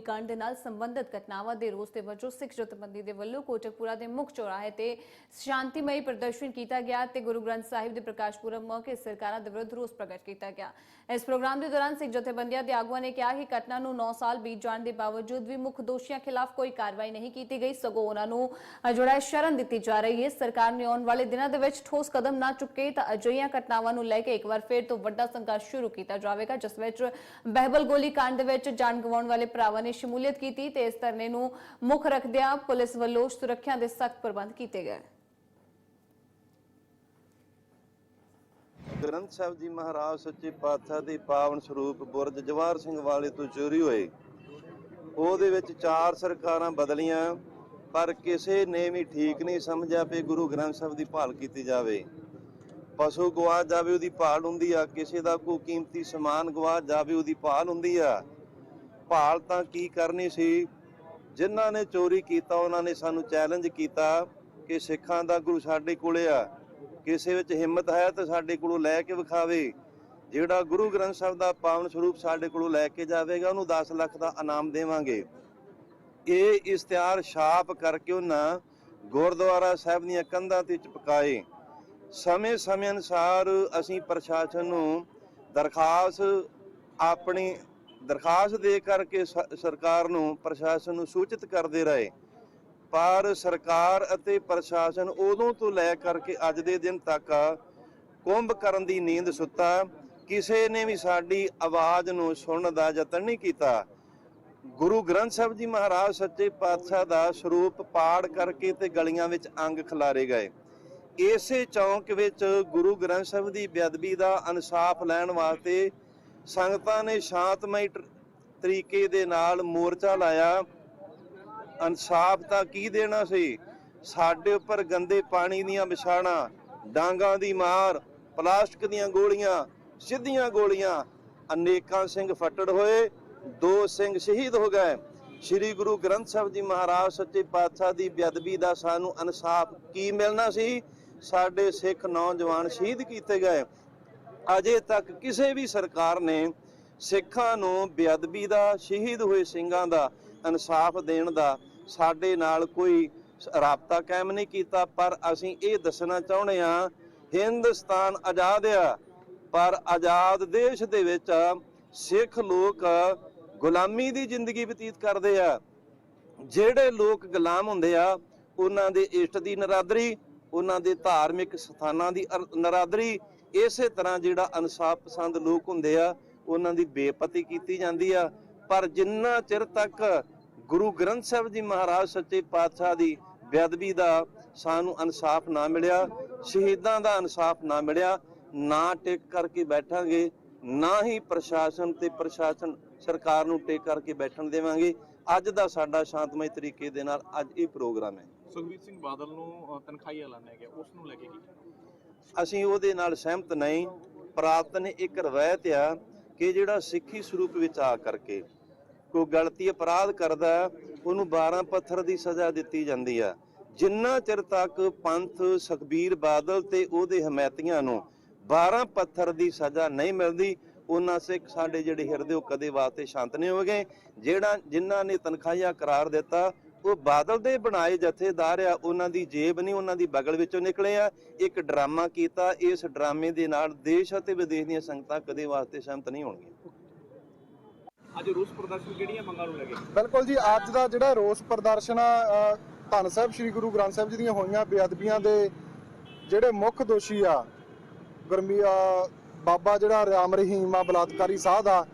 ਕਾਂਡ ਦੇ ਨਾਲ ਸੰਬੰਧਿਤ ਘਟਨਾਵਾਂ ਦੇ ਰੋਸ ਦੇ ਵਜੋਂ ਸਿੱਖ ਜਥੇਬੰਦੀ ਦੇ ਵੱਲੋਂ ਕੋਟਕਪੂਰਾ ਦੇ ਮੁੱਖ ਚੌਰਾਹੇ ਤੇ ਸ਼ਾਂਤੀਮਈ ਪ੍ਰਦਰਸ਼ਨ ਕੀਤਾ ਗਿਆ ਤੇ ਗੁਰੂ ਗ੍ਰੰਥ ਸਾਹਿਬ ਦੇ ਪ੍ਰਕਾਸ਼ ਪੁਰਬ ਮੌਕੇ ਸਰਕਾਰਾਂ ਦੇ ਵਿਰੁੱਧ ਰੋਸ ਪ੍ਰਗਟ ਕੀਤਾ ਗਿਆ। ਇਸ ਪ੍ਰੋਗਰਾਮ ਦੇ ਦੌਰਾਨ ਸਿੱਖ ਜਥੇਬੰਦੀਆਂ ਦੇ ਆਗੂਆਂ ਨੇ ਕਿਹਾ ਕਿ ਘਟਨਾ ਨੂੰ 9 ਸਾਲ ਬੀਤ ਜਾਣ ਦੇ ਬਾਵਜੂਦ ਵੀ ਮੁੱਖ ਦੋਸ਼ੀਆਂ ਖਿਲਾਫ ਕੋਈ ਕਾਰਵਾਈ ਨਹੀਂ ਕੀਤੀ ਗਈ, ਸਗੋਂ ਉਹਨਾਂ ਨੂੰ ਜਿਹੜਾ ਸ਼ਰਨ ਦਿੱਤੀ ਜਾ ਰਹੀ ਹੈ। ਸਰਕਾਰ ਨੇ ਆਉਣ ਵਾਲੇ ਦਿਨਾਂ ਦੇ ਵਿੱਚ ਠੋਸ ਕਦਮ ਨਾ ਚੁੱਕੇ ਤਾਂ ਅਜਿਹੀਆਂ ਘਟਨਾਵਾਂ ਨੂੰ ਲੈ ਕੇ ਇੱਕ ਵਾਰ ਫਿਰ ਤੋਂ ਵੱਡਾ ਸੰਘਰਸ਼ ਸ਼ੁਰੂ ਕੀਤਾ ਜਾਵੇਗਾ, ਜਿਸ ਵਿੱਚ ਬਹਿਬਲ ਗੋਲੀ ਕਾਂਡ ਦੇ ਵਿੱਚ ਜਾਨ ਗਵਾਉਣ ਵਾਲੇ ਭਰਾਵਾਂ ਨੇ ਸ਼ਮੂਲੀਅਤ ਕੀਤੀ ਤੇ ਇਸ ਧਰਨੇ ਨੂੰ ਮੁੱਖ ਰੱਖਦਿਆਂ ਪੁਲਿਸ ਵੱਲੋਂ ਸੁਰੱਖਿਆ ਦੇ ਸਖਤ ਪ੍ਰਬੰਧ ਕੀਤੇ ਗਏ। ਗ੍ਰੰਥ ਸਾਹਿਬ ਜੀ ਮਹਾਰਾਜ ਸੱਚੇ ਪਾਤਸ਼ਾਹ ਦੇ ਪਾਵਨ ਸਰੂਪ ਬੁਰਜ ਜਵਾਹਰ ਸਿੰਘ ਵਾਲੇ ਤੋਂ ਚੋਰੀ ਹੋਏ। ਉਹਦੇ ਵਿੱਚ ਚਾਰ ਸਰਕਾਰਾਂ ਬਦਲੀਆਂ, ਪਰ ਕਿਸੇ ਨੇ ਵੀ ਠੀਕ ਨਹੀਂ ਸਮਝਿਆ ਵੀ ਗੁਰੂ ਗ੍ਰੰਥ ਸਾਹਿਬ ਦੀ ਭਾਲ ਕੀਤੀ ਜਾਵੇ। ਪਸ਼ੂ ਗਵਾ ਜਾਵੇ ਉਹਦੀ ਭਾਲ ਹੁੰਦੀ ਆ, ਕਿਸੇ ਦਾ ਕੋਈ ਕੀਮਤੀ ਸਮਾਨ ਗਵਾ ਜਾਵੇ ਉਹਦੀ ਭਾਲ ਹੁੰਦੀ ਆ। ਭਾਲ ਤਾਂ ਕੀ ਕਰਨੀ ਸੀ? ਜਿਨ੍ਹਾਂ ਨੇ ਚੋਰੀ ਕੀਤਾ, ਉਹਨਾਂ ਨੇ ਸਾਨੂੰ ਚੈਲੰਜ ਕੀਤਾ ਕਿ ਸਿੱਖਾਂ ਦਾ ਗੁਰੂ ਸਾਡੇ ਕੋਲੇ ਆ। ਕਿਸੇ ਵਿੱਚ ਹਿੰਮਤ ਹੈ ਤਾਂ ਸਾਡੇ ਕੋਲੋਂ ਲੈ ਕੇ ਵਿਖਾਵੇ। ਜਿਹੜਾ ਗੁਰੂ ਗ੍ਰੰਥ ਸਾਹਿਬ ਦਾ ਪਾਵਨ ਸਰੂਪ ਸਾਡੇ ਕੋਲੋਂ ਲੈ ਕੇ ਜਾਵੇਗਾ, ਉਹਨੂੰ 10 ਲੱਖ ਦਾ ਇਨਾਮ ਦੇਵਾਂਗੇ। ਇਹ ਇਸ਼ਤਿਹਾਰ ਛਾਪ ਕਰਕੇ ਉਹਨਾਂ ਗੁਰਦੁਆਰਾ ਸਾਹਿਬ ਦੀਆਂ ਕੰਧਾਂ ਤੇ ਚਪਕਾਏ। ਸਮੇਂ ਸਮੇਂ ਅਨੁਸਾਰ ਅਸੀਂ ਪ੍ਰਸ਼ਾਸਨ ਨੂੰ ਦਰਖਾਸਤ ਆਪਣੀ ਦਰਖਾਸਤ ਦੇ ਕਰਕੇ ਸਰਕਾਰ ਨੂੰ ਪ੍ਰਸ਼ਾਸਨ ਨੂੰ ਸੂਚਿਤ ਕਰਦੇ ਰਹੇ। ਪਰ ਸਰਕਾਰ ਅਤੇ ਪ੍ਰਸ਼ਾਸਨ ਉਦੋਂ ਤੋਂ ਲੈ ਕਰਕੇ ਅੱਜ ਦੇ ਦਿਨ ਤੱਕ ਕੁੰਭ ਕਰਨ ਦੀ ਨੀਂਦ ਸੁੱਤਾ। ਕਿਸੇ ਨੇ ਵੀ ਸਾਡੀ ਆਵਾਜ਼ ਨੂੰ ਸੁਣਨ ਦਾ ਯਤਨ ਨਹੀਂ ਕੀਤਾ। ਗੁਰੂ ਗ੍ਰੰਥ ਸਾਹਿਬ ਜੀ ਮਹਾਰਾਜ ਸੱਚੇ ਪਾਤਸ਼ਾਹ ਦਾ ਸਰੂਪ ਪਾੜ ਕਰਕੇ ਤੇ ਗਲੀਆਂ ਵਿੱਚ ਅੰਗ ਖਿਲਾਰੇ ਗਏ। ਇਸੇ ਚੌਂਕ ਵਿੱਚ ਗੁਰੂ ਗ੍ਰੰਥ ਸਾਹਿਬ ਦੀ ਬੇਅਦਬੀ ਦਾ ਇਨਸਾਫ ਲੈਣ ਵਾਸਤੇ ਸੰਗਤਾਂ ਨੇ ਸ਼ਾਂਤਮਈ ਤਰੀਕੇ ਦੇ ਨਾਲ ਮੋਰਚਾ ਲਾਇਆ। ਇਨਸਾਫ ਤਾਂ ਕੀ ਦੇਣਾ ਸੀ? ਸਾਡੇ ਉੱਪਰ ਗੰਦੇ ਪਾਣੀ ਦੀਆਂ ਵਿਛਾਣਾ, ਡਾਂਗਾਂ ਦੀ ਮਾਰ, ਪਲਾਸਟਿਕ ਦੀਆਂ ਗੋਲੀਆਂ, ਸਿੱਧੀਆਂ ਗੋਲੀਆਂ। ਅਨੇਕਾਂ ਸਿੰਘ ਫੱਟੜ ਹੋਏ, ਦੋ ਸਿੰਘ ਸ਼ਹੀਦ ਹੋ ਗਏ। ਸ੍ਰੀ ਗੁਰੂ ਗ੍ਰੰਥ ਸਾਹਿਬ ਜੀ ਮਹਾਰਾਜ ਸੱਚੇ ਪਾਤਸ਼ਾਹ ਦੀ ਬੇਅਦਬੀ ਦਾ ਸਾਨੂੰ ਇਨਸਾਫ ਕੀ ਮਿਲਣਾ ਸੀ? ਸਾਡੇ ਸਿੱਖ ਨੌਜਵਾਨ ਸ਼ਹੀਦ ਕੀਤੇ ਗਏ। ਅਜੇ ਤੱਕ ਕਿਸੇ ਵੀ ਸਰਕਾਰ ਨੇ ਸਿੱਖਾਂ ਨੂੰ ਬੇਅਦਬੀ ਦਾ, ਸ਼ਹੀਦ ਹੋਏ ਸਿੰਘਾਂ ਦਾ ਇਨਸਾਫ ਦੇਣ ਦਾ ਸਾਡੇ ਨਾਲ ਕੋਈ ਰਾਬਤਾ ਕਾਇਮ ਨਹੀਂ ਕੀਤਾ, ਪਰ ਅਸੀਂ ਇਹ ਦੱਸਣਾ ਚਾਹੁੰਦੇ ਹਾਂ, ਹਿੰਦੁਸਤਾਨ ਆਜ਼ਾਦ ਆ, ਪਰ ਆਜ਼ਾਦ ਦੇਸ਼ ਦੇ ਵਿੱਚ ਸਿੱਖ ਲੋਕ ਗੁਲਾਮੀ ਦੀ ਜ਼ਿੰਦਗੀ ਬਤੀਤ ਕਰਦੇ ਆ। ਜਿਹੜੇ ਲੋਕ ਗੁਲਾਮ ਹੁੰਦੇ ਆ, ਉਹਨਾਂ ਦੇ ਇਸ਼ਟ ਦੀ ਨਰਾਦਰੀ, ਉਹਨਾਂ ਦੇ ਧਾਰਮਿਕ ਸਥਾਨਾਂ ਦੀ ਅਰ- ਨਰਾਦਰੀ ਇਸੇ ਤਰ੍ਹਾਂ ਜਿਹੜਾ ਇਨਸਾਫ ਪਸੰਦ ਲੋਕ ਹੁੰਦੇ ਆ, ਉਹਨਾਂ ਦੀ ਬੇਪਤੀ ਕੀਤੀ ਜਾਂਦੀ ਆ। ਪਰ ਜਿੰਨਾ ਚਿਰ ਤੱਕ ਗੁਰੂ ਗ੍ਰੰਥ ਸਾਹਿਬ ਜੀ ਮਹਾਰਾਜ ਸੱਚੇ ਪਾਤਸ਼ਾਹ ਦੀ ਬੇਅਦਬੀ ਦਾ ਸਾਨੂੰ ਇਨਸਾਫ ਨਾ ਮਿਲਿਆ, ਸ਼ਹੀਦਾਂ ਦਾ ਇਨਸਾਫ ਨਾ ਮਿਲਿਆ, ਨਾ ਟਿਕ ਕਰਕੇ ਬੈਠਾਂਗੇ, ਨਾ ਹੀ ਪ੍ਰਸ਼ਾਸਨ ਤੇ ਪ੍ਰਸ਼ਾਸਨ ਸਰਕਾਰ ਨੂੰ ਟੇਕ ਕਰਕੇ ਬੈਠਣ ਦੇਵਾਂਗੇ। ਅੱਜ ਦਾ ਸਾਡਾ ਸ਼ਾਂਤਮਈ ਤਰੀਕੇ ਦੇ ਨਾਲ ਅੱਜ ਇਹ ਪ੍ਰੋਗਰਾਮ ਹੈ। ਸੁਖਬੀਰ ਸਿੰਘ ਬਾਦਲ ਨੂੰ ਤਨਖਾਹ ਐਲਾਨਿਆ ਗਿਆ ਉਸ ਨੂੰ ਲੈ ਕੇ ਕੀ ਅਸੀਂ ਉਹਦੇ ਨਾਲ ਸਹਿਮਤ ਨਹੀਂ। ਪ੍ਰਾਤਨ ਇੱਕ ਰਵਾਇਤ ਆ ਕਿ ਜਿਹੜਾ ਸਿੱਖੀ ਸਰੂਪ ਵਿੱਚ ਆ ਕਰਕੇ ਕੋਈ ਗਲਤੀ ਅਪਰਾਧ ਕਰਦਾ, ਉਹਨੂੰ 12 ਪੱਥਰ ਦੀ ਸਜ਼ਾ ਦਿੱਤੀ ਜਾਂਦੀ ਆ। ਜਿੰਨਾ ਚਿਰ ਤੱਕ ਪੰਥ ਸੁਖਬੀਰ ਬਾਦਲ ਤੇ ਉਹਦੇ ਹਮਾਇਤੀਆਂ ਨੂੰ 12 ਪੱਥਰ ਦੀ ਸਜ਼ਾ ਨਹੀਂ ਮਿਲਦੀ, ਉਹਨਾਂ ਸਿੱਖ ਸਾਡੇ ਜਿਹੜੇ ਹਿਰਦੇ ਉਹ ਕਦੇ ਵਾਸਤੇ ਸ਼ਾਂਤ ਨਹੀਂ ਹੋਣਗੇ। ਜਿਹੜਾ, ਜਿਨ੍ਹਾਂ ਨੇ ਤਨਖਾਹੀਆ ਕਰਾਰ ਦਿੱਤਾ ਉਹ ਬਾਦਲ ਦੇ ਬਣਾਏ ਜਥੇਦਾਰ ਆ ਉਹਨਾਂ ਦੀ ਜੇਬ ਨਹੀਂ ਉਹਨਾਂ ਦੀ ਬਗਲ ਵਿੱਚੋਂ ਨਿਕਲੇ ਆ। ਇੱਕ ਡਰਾਮਾ ਕੀਤਾ ਇਸ ਡਰਾਮੇ ਦੇ ਨਾਲ ਦੇਸ਼ ਅਤੇ ਵਿਦੇਸ਼ ਦੀਆਂ ਸੰਗਤਾਂ ਕਦੇ ਵਾਸਤੇ ਸਹਿਮਤ ਨਹੀਂ ਹੋਣਗੀਆਂ। ਅੱਜ ਰੋਸ ਪ੍ਰਦਰਸ਼ਨ ਕਿਹੜੀਆਂ ਮੰਗਾਂ ਨੂੰ ਲੈ ਕੇ? ਬਿਲਕੁਲ ਜੀ ਅੱਜ ਦਾ ਜਿਹੜਾ ਰੋਸ ਪ੍ਰਦਰਸ਼ਨ ਆ ਧੰਨ ਸਾਹਿਬ ਸ੍ਰੀ ਗੁਰੂ ਗ੍ਰੰਥ ਸਾਹਿਬ ਜੀ ਦੀਆਂ ਹੋਈਆਂ ਬੇਅਦਬੀਆਂ ਦੇ ਜਿਹੜੇ ਮੁੱਖ ਦੋਸ਼ੀ ਆ ਗੁਰਮੀ ਬਾਬਾ ਜਿਹੜਾ ਰਾਮ ਰਹੀਮ ਆ ਬਲਾਤਕਾਰੀ ਸਾਧ ਆ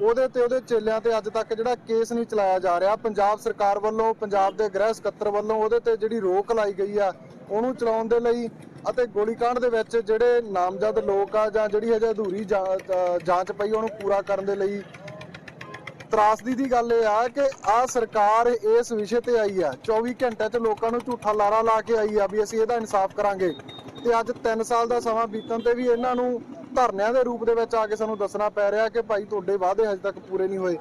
ਉਹਦੇ ਤੇ ਉਹਦੇ ਚੇਲਿਆਂ ਤੇ ਅੱਜ ਤੱਕ ਜਿਹੜਾ ਕੇਸ ਨਹੀਂ ਚਲਾਇਆ ਜਾ ਰਿਹਾ। ਪੰਜਾਬ ਸਰਕਾਰ ਵੱਲੋਂ, ਪੰਜਾਬ ਦੇ ਗ੍ਰਹਿ ਸਕੱਤਰ ਵੱਲੋਂ ਉਹਦੇ ਤੇ ਜਿਹੜੀ ਰੋਕ ਲਾਈ ਗਈ ਆ, ਉਹਨੂੰ ਚਲਾਉਣ ਦੇ ਲਈ ਅਤੇ ਗੋਲੀकांड ਦੇ ਵਿੱਚ ਜਿਹੜੇ ਨਾਮਜ਼ਦ ਲੋਕ ਆ ਜਾਂ ਜਿਹੜੀ ਹਜੇ ਅਧੂਰੀ ਜਾਂਚ ਪਈ ਉਹਨੂੰ ਪੂਰਾ ਕਰਨ ਦੇ ਲਈ ਤਰਾਸਦੀ ਦੀ ਗੱਲ ਇਹ ਆ ਕਿ ਆ ਸਰਕਾਰ ਇਸ ਵਿਸ਼ੇ ਤੇ ਆਈ ਆ। 24 ਘੰਟੇ ਚ ਲੋਕਾਂ ਨੂੰ ਝੂਠਾ ਲਾਰਾ ਲਾ ਕੇ ਆਈ ਆ ਵੀ ਅਸੀਂ ਇਹਦਾ ਇਨਸਾਫ ਕਰਾਂਗੇ। ਤੇ ਅੱਜ 3 ਸਾਲ ਦਾ ਸਮਾਂ ਬੀਤਣ ਤੇ ਵੀ ਇਹਨਾਂ ਨੂੰ ਧਰਨਿਆਂ ਦੇ ਰੂਪ ਦੇ ਵਿੱਚ ਆ ਕੇ ਸਾਨੂੰ ਦੱਸਣਾ ਪੈ ਰਿਹਾ ਕਿ ਭਾਈ ਤੁਹਾਡੇ ਵਾਅਦੇ ਹਜੇ ਤੱਕ ਪੂਰੇ ਨਹੀਂ ਹੋਏ।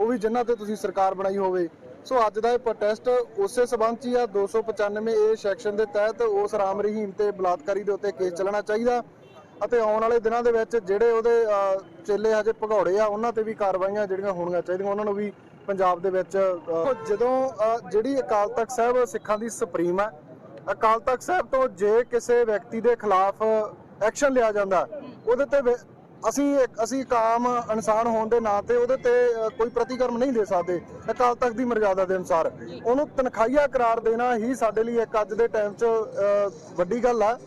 ਉਹ ਵੀ ਜਿਨ੍ਹਾਂ ਤੇ ਤੁਸੀਂ ਸਰਕਾਰ ਬਣਾਈ ਹੋਵੇ। ਸੋ ਅੱਜ ਦਾ ਇਹ ਪ੍ਰੋਟੈਸਟ ਉਸੇ ਸਬੰਧ 'ਚ ਆ 295 ਏ ਸੈਕਸ਼ਨ ਦੇ ਤਹਿਤ ਉਸ ਰਾਮ ਰਹੀਮ ਤੇ ਬਲਾਤਕਾਰੀ ਦੇ ਉੱਤੇ ਕੇਸ ਚੱਲਣਾ ਚਾਹੀਦਾ। ਅਤੇ ਆਉਣ ਵਾਲੇ ਦਿਨਾਂ ਦੇ ਵਿੱਚ ਜਿਹੜੇ ਉਹਦੇ ਚੇਲੇ ਹਜੇ ਭਗੌੜੇ ਆ, ਉਹਨਾਂ ਤੇ ਵੀ ਕਾਰਵਾਈਆਂ ਜਿਹੜੀਆਂ ਹੋਣੀਆਂ ਚਾਹੀਦੀਆਂ, ਉਹਨਾਂ ਨੂੰ ਵੀ ਪੰਜਾਬ ਦੇ ਵਿੱਚ ਜਦੋਂ ਜਿਹੜੀ ਅਕਾਲ ਤਖਤ ਸਾਹਿਬ ਸਿੱਖਾਂ ਦੀ ਸੁਪਰੀਮ ਹੈ ਅਕਾਲ ਤਖਤ ਸਾਹਿਬ ਤੋਂ ਜੇ ਕਿਸੇ ਵਿਅਕਤੀ ਦੇ ਖਿਲਾਫ ਐਕਸ਼ਨ ਲਿਆ ਜਾਂਦਾ ਉਹਦੇ ਤੇ ਵਿ- ਅਸੀਂ ਇੱਕ- ਅਸੀਂ ਇੱਕ ਆਮ ਇਨਸਾਨ ਹੋਣ ਦੇ ਨਾਤੇ ਉਹਦੇ ਤੇ ਅ, ਕੋਈ ਪ੍ਰਤੀਕਰਮ ਨਹੀਂ ਦੇ ਸਕਦੇ ਅਕਾਲ ਤਖਤ ਦੀ ਮਰਜ਼ਾਦਾ ਦੇ ਅਨੁਸਾਰ। ਉਹਨੂੰ ਤਨਖਾਹੀਆ ਕਰਾਰ ਦੇਣਾ ਹੀ ਸਾਡੇ ਲਈ ਇੱਕ ਅੱਜ ਦੇ ਟਾਈਮ 'ਚ ਅ, ਵੱਡੀ ਗੱਲ ਆ।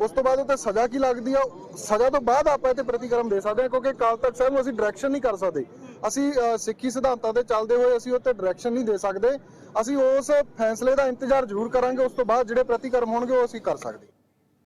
ਉਸ ਤੋਂ ਬਾਅਦ ਉਹ ਤੇ ਸਜ਼ਾ ਕੀ ਲੱਗਦੀ ਆ? ਸਜ਼ਾ ਤੋਂ ਬਾਅਦ ਆਪਾਂ ਇਹ ਤੇ ਪ੍ਰਤੀਕਰਮ ਦੇ ਸਕਦੇ ਹਾਂ ਕਿਉਂਕਿ ਅਕਾਲ ਤਖਤ ਸਾਹਿਬ ਨੂੰ ਅਸੀਂ ਡਾਇਰੈਕਸ਼ਨ ਨਹੀਂ ਕਰ ਸਕਦੇ। ਅਸੀਂ ਅ, ਸਿੱਖੀ ਸਿਧਾਂਤਾਂ ਤੇ ਚੱਲਦੇ ਹੋਏ ਅਸੀਂ ਉਹ ਤੇ ਡਾਇਰੈਕਸ਼ਨ ਨਹੀਂ ਦੇ ਸਕਦੇ। ਅਸੀਂ ਉਸ ਫੈਸਲੇ ਦਾ ਇੰਤਜ਼ਾਰ ਜ਼ਰੂਰ ਕਰਾਂਗੇ ਉਸ ਤੋਂ ਬਾਅਦ ਜਿਹੜੇ ਪ੍ਰਤੀਕਰਮ ਹੋਣਗੇ ਉਹ ਅਸੀਂ ਕਰ ਸਕਦੇ।